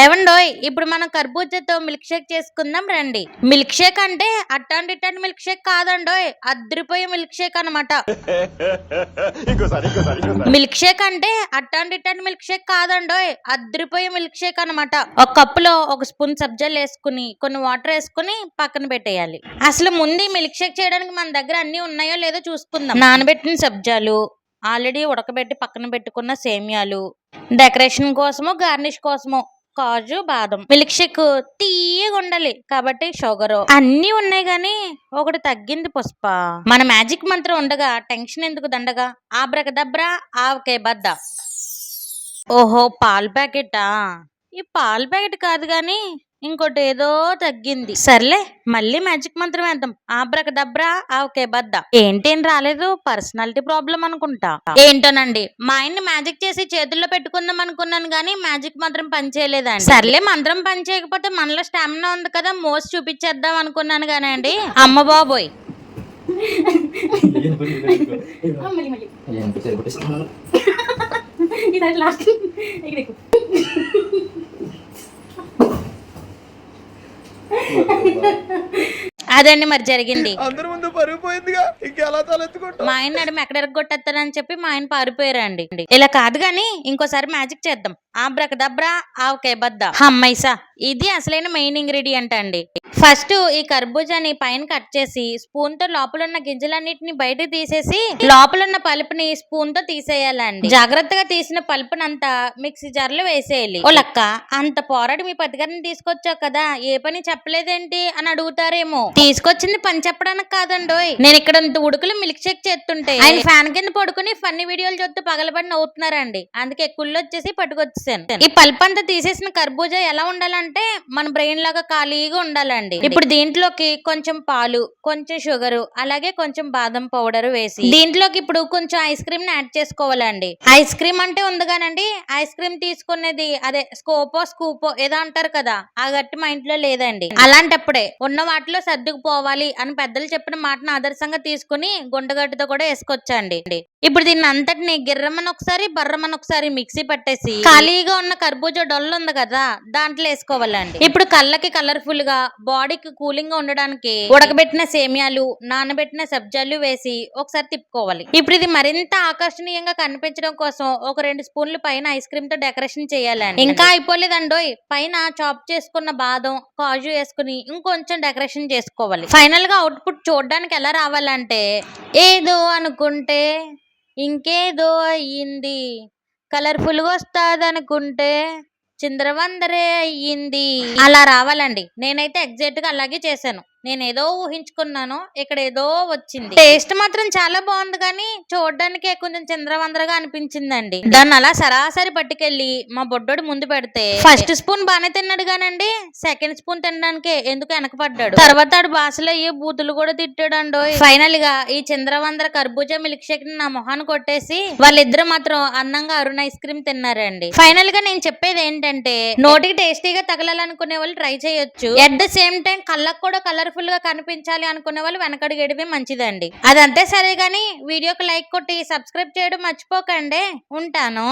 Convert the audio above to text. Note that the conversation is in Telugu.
ఏవండోయ్ ఇప్పుడు మనం కర్బూజాతో మిల్క్ షేక్ చేసుకుందాం రండి. మిల్క్ షేక్ అంటే అట్టాంటి ఇట్టాంటి మిల్క్ షేక్ కాదండోయ్ అద్రిపోయే మిల్క్ షేక్ అనమాట మిల్క్ షేక్ అంటే అట్టాంటి ఇట్టాంటి మిల్క్ షేక్ కాదండోయ్ అద్రిపోయే మిల్క్ షేక్ అనమాట ఒక కప్పులో ఒక స్పూన్ సబ్జాలు వేసుకుని కొన్ని వాటర్ వేసుకుని పక్కన పెట్టేయాలి. అసలు ముందు మిల్క్ షేక్ చేయడానికి మన దగ్గర అన్ని ఉన్నాయో లేదో చూసుకుందాం. నానబెట్టిన సబ్జాలు ఆల్రెడీ ఉడకబెట్టి పక్కన పెట్టుకున్న సేమియాలు డెకరేషన్ కోసమో గార్నిష్ కోసమో కాజు బాదం. మిల్క్ షేక్ తీయగా ఉండాలి కాబట్టి షుగర్. అన్నీ ఉన్నాయి గాని ఒకటి తగ్గింది పుష్ప. మన మ్యాజిక్ మంత్రం ఉండగా టెన్షన్ ఎందుకు దండగా? ఆబ్రకదబ్రా ఆవకే బద్ద. ఓహో పాల ప్యాకెటా? ఈ పాల ప్యాకెట్ కాదు కానీ ఇంకోటి ఏదో తగ్గింది. సర్లే మళ్ళీ మ్యాజిక్ మంత్రం వేద్దాం. ఆబ్రకదబ్రా ఆవకే బద్ద. ఏంటేం రాలేదు పర్సనాలిటీ ప్రాబ్లం అనుకుంటా. ఏంటోనండి మా ఆయన్ని మ్యాజిక్ చేసి చేతుల్లో పెట్టుకుందాం అనుకున్నాను కానీ మ్యాజిక్ మంత్రం పని చేయలేదండి. సర్లే మంత్రం పని చేయకపోతే మనలో స్టామినా ఉంది కదా మోస్ట్ చూపించేద్దాం అనుకున్నాను కానీ అండి అమ్మ బాబోయ్? ఇది లాస్ట్ ఇక్కడ అదండి మరి జరిగింది. అందరి ముందు పరుగు పోయిందిగా ఇంకెలా తలెత్తుకుంటా మా ఆయన నడి ఎక్కడ ఎరగొట్టేస్తారని చెప్పి మా ఆయన పారిపోయారండి. ఇలా కాదు గాని ఇంకోసారి మ్యాజిక్ చేద్దాం. ఆబ్రకదబ్రా ఆవకాయ బద్ద. హమ్మైసా ఇది అసలైన మెయిన్ ఇంగ్రీడియంట్ అండి. ఫస్ట్ ఈ కర్బూజాని పైన కట్ చేసి స్పూన్తో లోపల ఉన్న గింజలన్నిటిని బయటకు తీసేసి లోపల ఉన్న పలుపుని స్పూన్తో తీసేయాలండి. జాగ్రత్తగా తీసిన పలుపునంతా మిక్సీ జార్లో వేసేయాలి. ఓ లక్క అంత పోరాడి మీ పతిగారిని తీసుకొచ్చావు కదా ఏ పని చెప్పలేదేంటి అని అడుగుతారేమో. తీసుకొచ్చింది పని చెప్పడానికి కాదండోయ్. నేను ఇక్కడ ఉడుకులు మిల్క్ షేక్ చేస్తుంటే ఆయన ఫ్యాన్ కింద పడుకుని ఫన్నీ వీడియోలు చూస్తూ పగలబడి నవ్వుతున్నారండి అందుకే కుళ్ళు వచ్చేసి పట్టుకొచ్చేసాను. ఈ పల్ప్ అంతా తీసేసిన కర్బూజా ఎలా ఉండాలంటే మన బ్రెయిన్ లాగా ఖాళీగా ఉండాలండి. ఇప్పుడు దీంట్లోకి కొంచెం పాలు కొంచెం షుగర్ అలాగే కొంచెం బాదం పౌడర్ వేసి దీంట్లోకి ఇప్పుడు కొంచెం ఐస్ క్రీమ్ని యాడ్ చేసుకోవాలండి. ఐస్ క్రీమ్ అంటే ఉందిగానండి ఐస్ క్రీమ్ తీసుకునేది అదే స్కోపో స్కూపో ఏదో అంటారు కదా ఆ గట్టి మా ఇంట్లో లేదండి. అలాంటప్పుడే ఉన్న వాటిలో సర్దుకుపోవాలి అని పెద్దలు చెప్పిన మాటను ఆదర్శంగా తీసుకుని గుండగడ్డతో కూడా వేసుకొచ్చండి ఇప్పుడు దీన్ని అంతటిని గిర్రమని ఒకసారి బర్రమని ఒకసారి మిక్సీ పట్టేసి ఖాళీగా ఉన్న కర్బూజా డొల్లు ఉంది కదా దాంట్లో వేసుకోవాలండి ఇప్పుడు కళ్ళకి కలర్ఫుల్గా బాడీకి కూలింగ్గా ఉండడానికి ఉడకబెట్టిన సేమియాలు నానబెట్టిన సబ్జాలు వేసి ఒకసారి తిప్పుకోవాలి. ఇప్పుడు ఇది మరింత ఆకర్షణీయంగా కనిపించడం కోసం ఒక రెండు స్పూన్లు పైన ఐస్ క్రీమ్తో డెకరేషన్ చేయాలండి ఇంకా అయిపోలేదండోయ్. పైన చాప్ చేసుకున్న బాదం కాజు వేసుకుని ఇంకొంచెం డెకరేషన్ చేసుకోవాలి. ఫైనల్గా అవుట్పుట్ చూడడానికి ఎలా రావాలంటే ఏదో అనుకుంటే ఇంకేదో అయ్యింది. కలర్ఫుల్గా వస్తుంది అనుకుంటే చిందరవందరే అయ్యింది. అలా రావాలండి. నేనైతే ఎగ్జాక్ట్గా అలాగే చేశాను. నేను ఏదో ఊహించుకున్నాను ఇక్కడ ఏదో వచ్చింది. టేస్ట్ మాత్రం చాలా బాగుంది కానీ చూడడానికి కొంచెం చిందరవందరగా అనిపించిందండి. దాన్ని అలా సరాసరి పట్టుకెళ్ళి మా బొడ్డోడు ముందు పెడితే ఫస్ట్ స్పూన్ బాగానే తిన్నాడు కానండి సెకండ్ స్పూన్ తినడానికి ఎందుకు వెనకపడ్డాడు? తర్వాత ఆడు భాషలో అయ్యే బూతులు కూడా తిట్టాడు ఫైనల్గా ఈ చంద్రవందర కర్బూజా మిల్క్ షేక్ని నా మొహాన్ని కొట్టేసి వాళ్ళిద్దరు మాత్రం అందంగా అరుణ్ ఐస్ క్రీమ్ తిన్నారండి. ఫైనల్గా నేను చెప్పేది ఏంటంటే నోటికి టేస్టీగా తగలాలనుకునే వాళ్ళు ట్రై చేయొచ్చు. ఎట్ ద సేమ్ టైం కళ్ళకు కూడా కలర్ఫుల్ గా కనిపించాలి అనుకునే వాళ్ళు వెనకడుగేయడమే మంచిదండి. అదంతే సరే గానీ వీడియోకి లైక్ కొట్టి సబ్స్క్రైబ్ చేయడం మర్చిపోకండి. ఉంటాను.